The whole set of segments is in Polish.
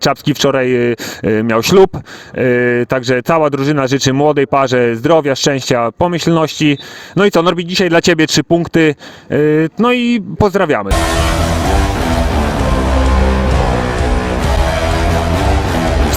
Czapski wczoraj y, y, miał ślub, y, także cała drużyna życzy młodej parze zdrowia, szczęścia, pomyślności. No i co, Norbi, dzisiaj dla Ciebie trzy punkty, no i pozdrawiamy.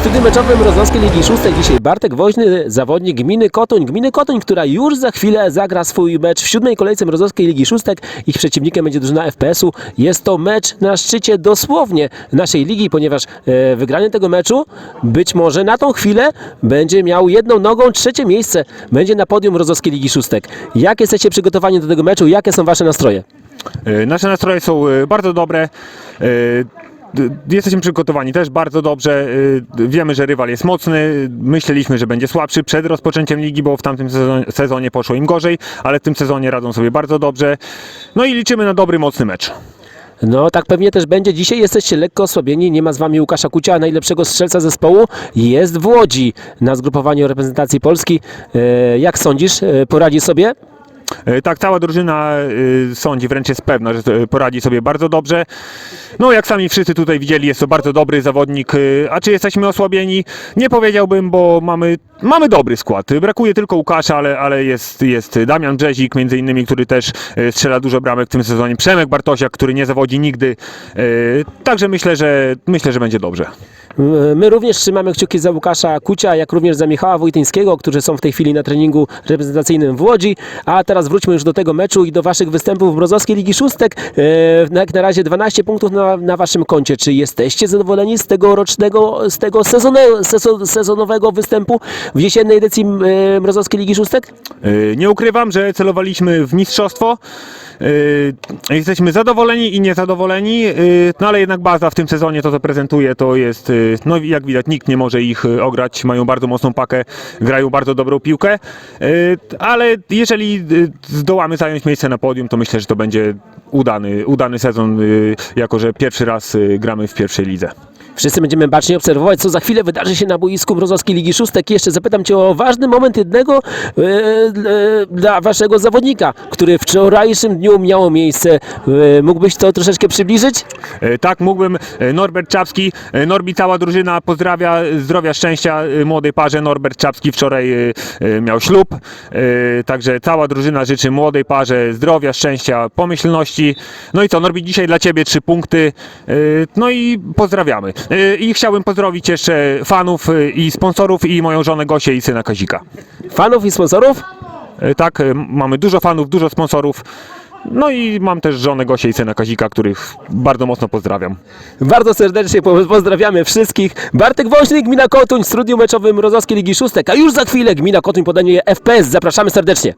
Studiu meczowym Roznowskiej Ligi Szóstek dzisiaj Bartek Woźny, zawodnik Gminy Kotoń. Gminy Kotoń, która już za chwilę zagra swój mecz w siódmej kolejce Mrozowskiej Ligi Szóstek. Ich przeciwnikiem będzie drużyna FPS-u. Jest to mecz na szczycie dosłownie naszej ligi, ponieważ e, wygranie tego meczu być może na tą chwilę będzie miał jedną nogą trzecie miejsce. Będzie na podium Mrozowskiej Ligi Szóstek. Jak jesteście przygotowani do tego meczu? Jakie są wasze nastroje? Y, Nasze nastroje są y, bardzo dobre. Y, Jesteśmy przygotowani też bardzo dobrze. y, Wiemy, że rywal jest mocny. Myśleliśmy, że będzie słabszy przed rozpoczęciem ligi, bo w tamtym sezonie, poszło im gorzej, ale w tym sezonie radzą sobie bardzo dobrze. No i liczymy na dobry, mocny mecz. No tak pewnie też będzie. Dzisiaj jesteście lekko osłabieni. Nie ma z wami Łukasza Kucia, najlepszego strzelca zespołu. Jest w Łodzi na zgrupowaniu reprezentacji Polski. E, jak sądzisz, e, poradzi sobie? E, Tak, cała drużyna y, sądzi, wręcz jest pewna, że e, poradzi sobie bardzo dobrze. No, jak sami wszyscy tutaj widzieli, jest to bardzo dobry zawodnik. A czy jesteśmy osłabieni? Nie powiedziałbym, bo mamy, mamy dobry skład. Brakuje tylko Łukasza, ale, ale jest, jest Damian Brzezik, między innymi, który też e, strzela dużo bramek w tym sezonie. Przemek Bartosiak, który nie zawodzi nigdy. E, Także myślę, że myślę, że będzie dobrze. E, My również trzymamy kciuki za Łukasza Kucia, jak również za Michała Wojtyńskiego, którzy są w tej chwili na treningu reprezentacyjnym w Łodzi. A teraz wróćmy już do tego meczu i do waszych występów w Brozowskiej Ligi Szóstek. E, Jak na razie 12 punktów na, na waszym koncie. Czy jesteście zadowoleni z tego rocznego, z tego sezone, sezo- sezonowego występu w jesiennej edycji e, Mrozowskiej Ligi Szóstek? Yy, Nie ukrywam, że celowaliśmy w mistrzostwo. Jesteśmy zadowoleni i niezadowoleni, no ale jednak baza w tym sezonie to, co prezentuje, to jest, no jak widać, nikt nie może ich yy, ograć, mają bardzo mocną pakę, grają bardzo dobrą piłkę, Yy, ale jeżeli yy, zdołamy zająć miejsce na podium, to myślę, że to będzie udany, udany sezon, jako że pierwszy raz gramy w pierwszej lidze. Wszyscy będziemy bacznie obserwować, co za chwilę wydarzy się na boisku Mrozowskiej Ligi Szóstek. Jeszcze zapytam Cię o ważny moment jednego e, e, dla Waszego zawodnika, który w wczorajszym dniu miało miejsce. E, mógłbyś to troszeczkę przybliżyć? E, Tak, mógłbym. E, Norbert Czapski, e, Norbi, cała drużyna pozdrawia, zdrowia, szczęścia młodej parze. Norbert Czapski wczoraj miał ślub, także cała drużyna życzy młodej parze zdrowia, szczęścia, pomyślności. No i co, Norbi, dzisiaj dla Ciebie trzy punkty, no i pozdrawiamy. E, I chciałbym pozdrowić jeszcze fanów e, i sponsorów i moją żonę Gosię i syna Kazika. Fanów i sponsorów? E, Tak, mamy dużo fanów, dużo sponsorów. No i mam też żonę Gosię i syna Kazika, których bardzo mocno pozdrawiam. Bardzo serdecznie po- pozdrawiamy wszystkich. Bartek Woźny, Gmina Kotuń, w studiu meczowym Mrozowskiej Ligi Szóstek, a już za chwilę Gmina Kotuń podanie FPS. Zapraszamy serdecznie.